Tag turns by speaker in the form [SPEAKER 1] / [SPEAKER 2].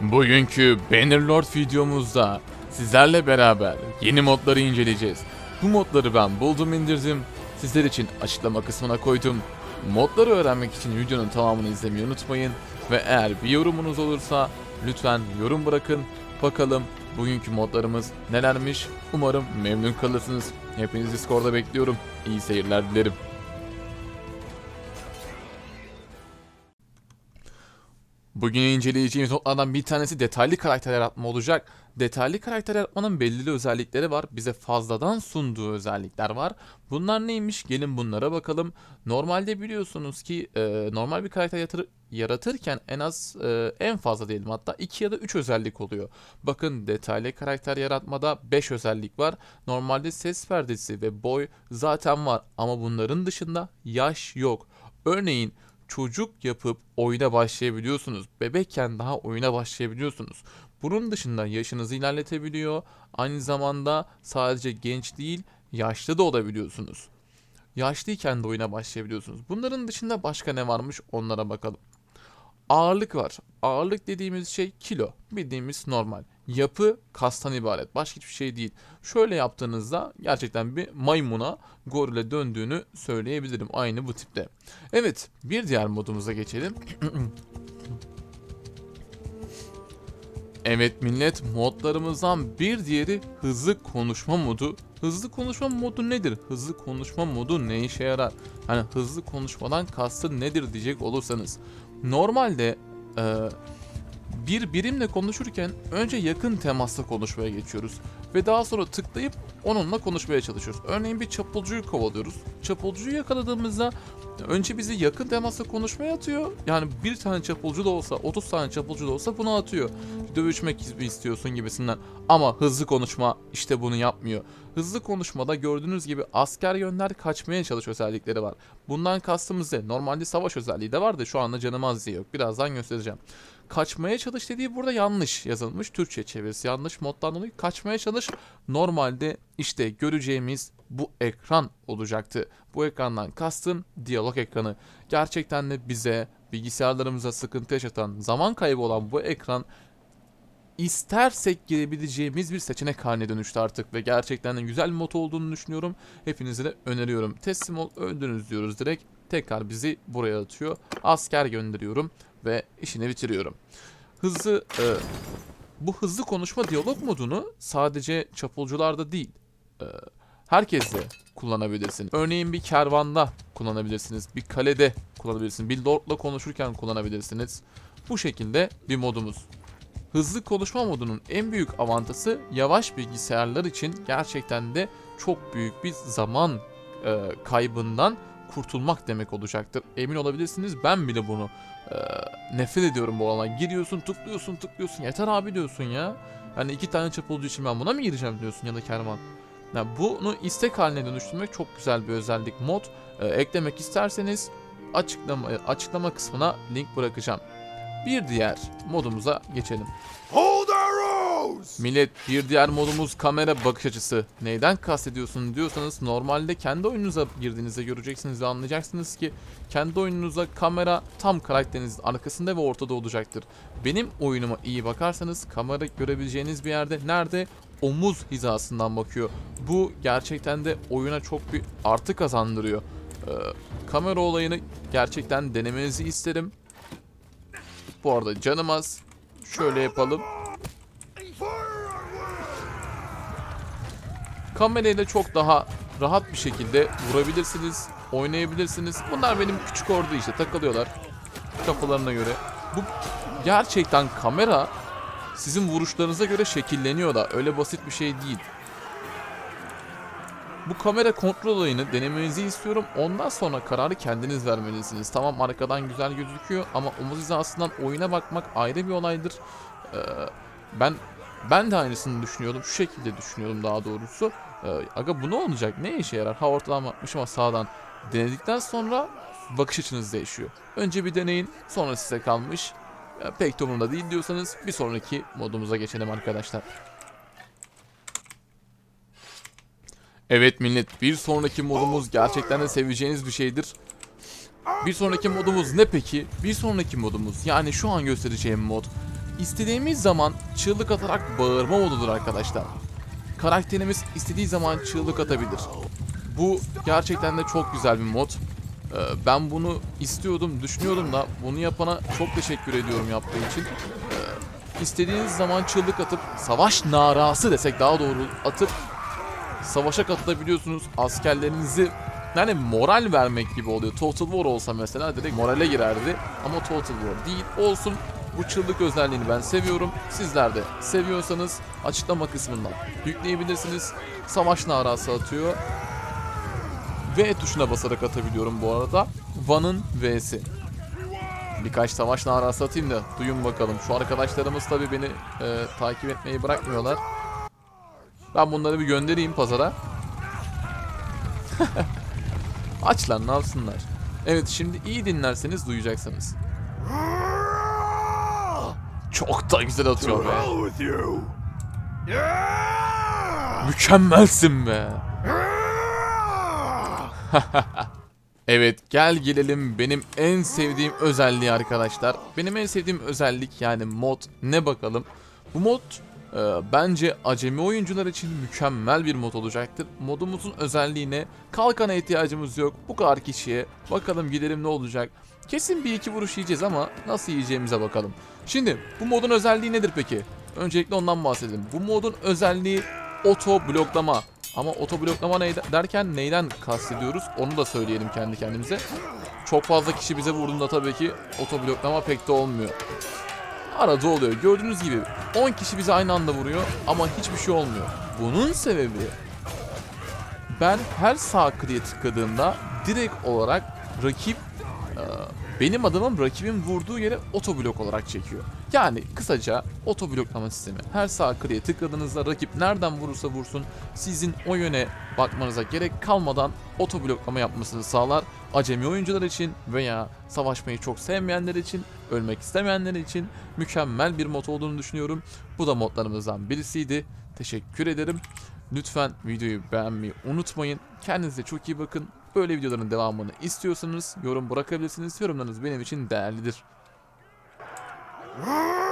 [SPEAKER 1] Bugünkü Bannerlord videomuzda sizlerle beraber yeni modları inceleyeceğiz. Bu modları ben buldum indirdim. Sizler için açıklama kısmına koydum. Modları öğrenmek için videonun tamamını izlemeyi unutmayın. Ve eğer bir yorumunuz olursa lütfen yorum bırakın. Bakalım bugünkü modlarımız nelermiş. Umarım memnun kalırsınız. Hepinizi Discord'da bekliyorum. İyi seyirler dilerim. Bugün inceleyeceğimiz notlardan bir tanesi detaylı karakter yaratma olacak. Detaylı karakter yaratmanın belirli özellikleri var. Bize fazladan sunduğu özellikler var. Bunlar neymiş? Gelin bunlara bakalım. Normalde biliyorsunuz ki e, normal bir karakter yatır- yaratırken en az e, en fazla diyelim hatta 2 ya da 3 özellik oluyor. Bakın detaylı karakter yaratmada 5 özellik var. Normalde ses perdesi ve boy zaten var ama bunların dışında yaş yok. Örneğin çocuk yapıp oyuna başlayabiliyorsunuz. Bebekken daha oyuna başlayabiliyorsunuz. Bunun dışında yaşınızı ilerletebiliyor. Aynı zamanda sadece genç değil, yaşlı da olabiliyorsunuz. Yaşlıyken de oyuna başlayabiliyorsunuz. Bunların dışında başka ne varmış onlara bakalım. Ağırlık var. Ağırlık dediğimiz şey kilo. Bildiğimiz normal. Yapı kastan ibaret. Başka hiçbir şey değil. Şöyle yaptığınızda gerçekten bir maymuna gorile döndüğünü söyleyebilirim. Aynı bu tipte. Evet bir diğer modumuza geçelim. Evet millet modlarımızdan bir diğeri hızlı konuşma modu. Hızlı konuşma modu nedir? Hızlı konuşma modu ne işe yarar? Hani hızlı konuşmadan kastı nedir diyecek olursanız. Normalde e, bir birimle konuşurken önce yakın temasla konuşmaya geçiyoruz. Ve daha sonra tıklayıp onunla konuşmaya çalışıyoruz. Örneğin bir çapulcuyu kovalıyoruz. Çapulcuyu yakaladığımızda önce bizi yakın temasla konuşmaya atıyor. Yani bir tane çapulcu da olsa, 30 tane çapulcu da olsa bunu atıyor. Dövüşmek mi istiyorsun gibisinden. Ama hızlı konuşma işte bunu yapmıyor. Hızlı konuşmada gördüğünüz gibi asker yönler kaçmaya çalış özellikleri var. Bundan kastımız ne? Normalde savaş özelliği de var da şu anda canım az diye yok. Birazdan göstereceğim. Kaçmaya çalış dediği burada yanlış yazılmış. Türkçe çevirisi yanlış. Moddan dolayı kaçmaya çalış. Normalde işte göreceğimiz bu ekran olacaktı. Bu ekrandan kastım diyalog ekranı. Gerçekten de bize bilgisayarlarımıza sıkıntı yaşatan, zaman kaybı olan bu ekran istersek girebileceğimiz bir seçenek haline dönüştü artık ve gerçekten de güzel bir mod olduğunu düşünüyorum. Hepinize de öneriyorum. Teslim ol öldünüz diyoruz direkt. Tekrar bizi buraya atıyor. Asker gönderiyorum ve işini bitiriyorum. Hızlı e, bu hızlı konuşma diyalog modunu sadece çapulcularda değil e, herkesle kullanabilirsiniz. Örneğin bir kervanda kullanabilirsiniz. Bir kalede kullanabilirsiniz. Bir lordla konuşurken kullanabilirsiniz. Bu şekilde bir modumuz. Hızlı konuşma modunun en büyük avantajı yavaş bilgisayarlar için gerçekten de çok büyük bir zaman e, kaybından kurtulmak demek olacaktır. Emin olabilirsiniz ben bile bunu e, nefret ediyorum bu alana. Giriyorsun tıklıyorsun tıklıyorsun yeter abi diyorsun ya. Hani iki tane çapulcu için ben buna mı gireceğim diyorsun ya da kervan. Yani bunu istek haline dönüştürmek çok güzel bir özellik mod. E, eklemek isterseniz açıklama açıklama kısmına link bırakacağım. Bir diğer modumuza geçelim.
[SPEAKER 2] Rose!
[SPEAKER 1] Millet bir diğer modumuz kamera bakış açısı. Neyden kastediyorsun diyorsanız normalde kendi oyununuza girdiğinizde göreceksiniz ve anlayacaksınız ki kendi oyununuza kamera tam karakterinizin arkasında ve ortada olacaktır. Benim oyunuma iyi bakarsanız kamera görebileceğiniz bir yerde nerede? Omuz hizasından bakıyor. Bu gerçekten de oyuna çok bir artı kazandırıyor. Ee, kamera olayını gerçekten denemenizi isterim. Bu arada canım az. Şöyle yapalım. Kamerayla çok daha rahat bir şekilde vurabilirsiniz, oynayabilirsiniz. Bunlar benim küçük ordu işte takılıyorlar kafalarına göre. Bu gerçekten kamera sizin vuruşlarınıza göre şekilleniyor da öyle basit bir şey değil. Bu kamera kontrol olayını denemenizi istiyorum. Ondan sonra kararı kendiniz vermelisiniz. Tamam arkadan güzel gözüküyor ama omuz hizasından oyuna bakmak ayrı bir olaydır. Ee, ben ben de aynısını düşünüyordum. Şu şekilde düşünüyordum daha doğrusu. Ee, aga bu ne olacak? Ne işe yarar? Ha ortadan bakmışım ama sağdan. Denedikten sonra bakış açınız değişiyor. Önce bir deneyin. Sonra size kalmış. Ya, pek de değil diyorsanız bir sonraki modumuza geçelim arkadaşlar. Evet millet bir sonraki modumuz gerçekten de seveceğiniz bir şeydir. Bir sonraki modumuz ne peki? Bir sonraki modumuz yani şu an göstereceğim mod istediğimiz zaman çığlık atarak bağırma modudur arkadaşlar. Karakterimiz istediği zaman çığlık atabilir. Bu gerçekten de çok güzel bir mod. Ee, Ben bunu istiyordum, düşünüyordum da bunu yapana çok teşekkür ediyorum yaptığı için. Ee, İstediğiniz zaman çığlık atıp savaş narası desek daha doğru atıp savaşa katılabiliyorsunuz. Askerlerinizi yani moral vermek gibi oluyor. Total War olsa mesela direkt morale girerdi. Ama Total War değil. Olsun bu çığlık özelliğini ben seviyorum. Sizler de seviyorsanız açıklama kısmından yükleyebilirsiniz. Savaş narası atıyor. V tuşuna basarak atabiliyorum bu arada. Van'ın V'si. Birkaç savaş narası atayım da duyun bakalım. Şu arkadaşlarımız tabii beni e, takip etmeyi bırakmıyorlar. Ben bunları bir göndereyim pazara. Aç lan ne yapsınlar. Evet şimdi iyi dinlerseniz duyacaksınız. Çok da güzel atıyor be. Mükemmelsin be. Evet gel gelelim benim en sevdiğim özelliği arkadaşlar. Benim en sevdiğim özellik yani mod ne bakalım. Bu mod bence acemi oyuncular için mükemmel bir mod olacaktır. Modumuzun özelliği ne? Kalkana ihtiyacımız yok. Bu kadar kişiye. Bakalım gidelim ne olacak. Kesin bir iki vuruş yiyeceğiz ama nasıl yiyeceğimize bakalım. Şimdi bu modun özelliği nedir peki? Öncelikle ondan bahsedelim. Bu modun özelliği oto bloklama. Ama oto bloklama ne derken neyden kastediyoruz onu da söyleyelim kendi kendimize. Çok fazla kişi bize vurduğunda tabii ki oto bloklama pek de olmuyor. Arada oluyor. Gördüğünüz gibi 10 kişi bize aynı anda vuruyor ama hiçbir şey olmuyor. Bunun sebebi ben her sağ kliğe tıkladığımda direkt olarak rakip e, benim adamım rakibin vurduğu yere otoblok olarak çekiyor. Yani kısaca otobloklama sistemi. Her sağ kliğe tıkladığınızda rakip nereden vurursa vursun sizin o yöne bakmanıza gerek kalmadan otobloklama yapmasını sağlar. Acemi oyuncular için veya savaşmayı çok sevmeyenler için, ölmek istemeyenler için mükemmel bir mod olduğunu düşünüyorum. Bu da modlarımızdan birisiydi. Teşekkür ederim. Lütfen videoyu beğenmeyi unutmayın. Kendinize çok iyi bakın. Böyle videoların devamını istiyorsanız yorum bırakabilirsiniz. Yorumlarınız benim için değerlidir.
[SPEAKER 2] 啊。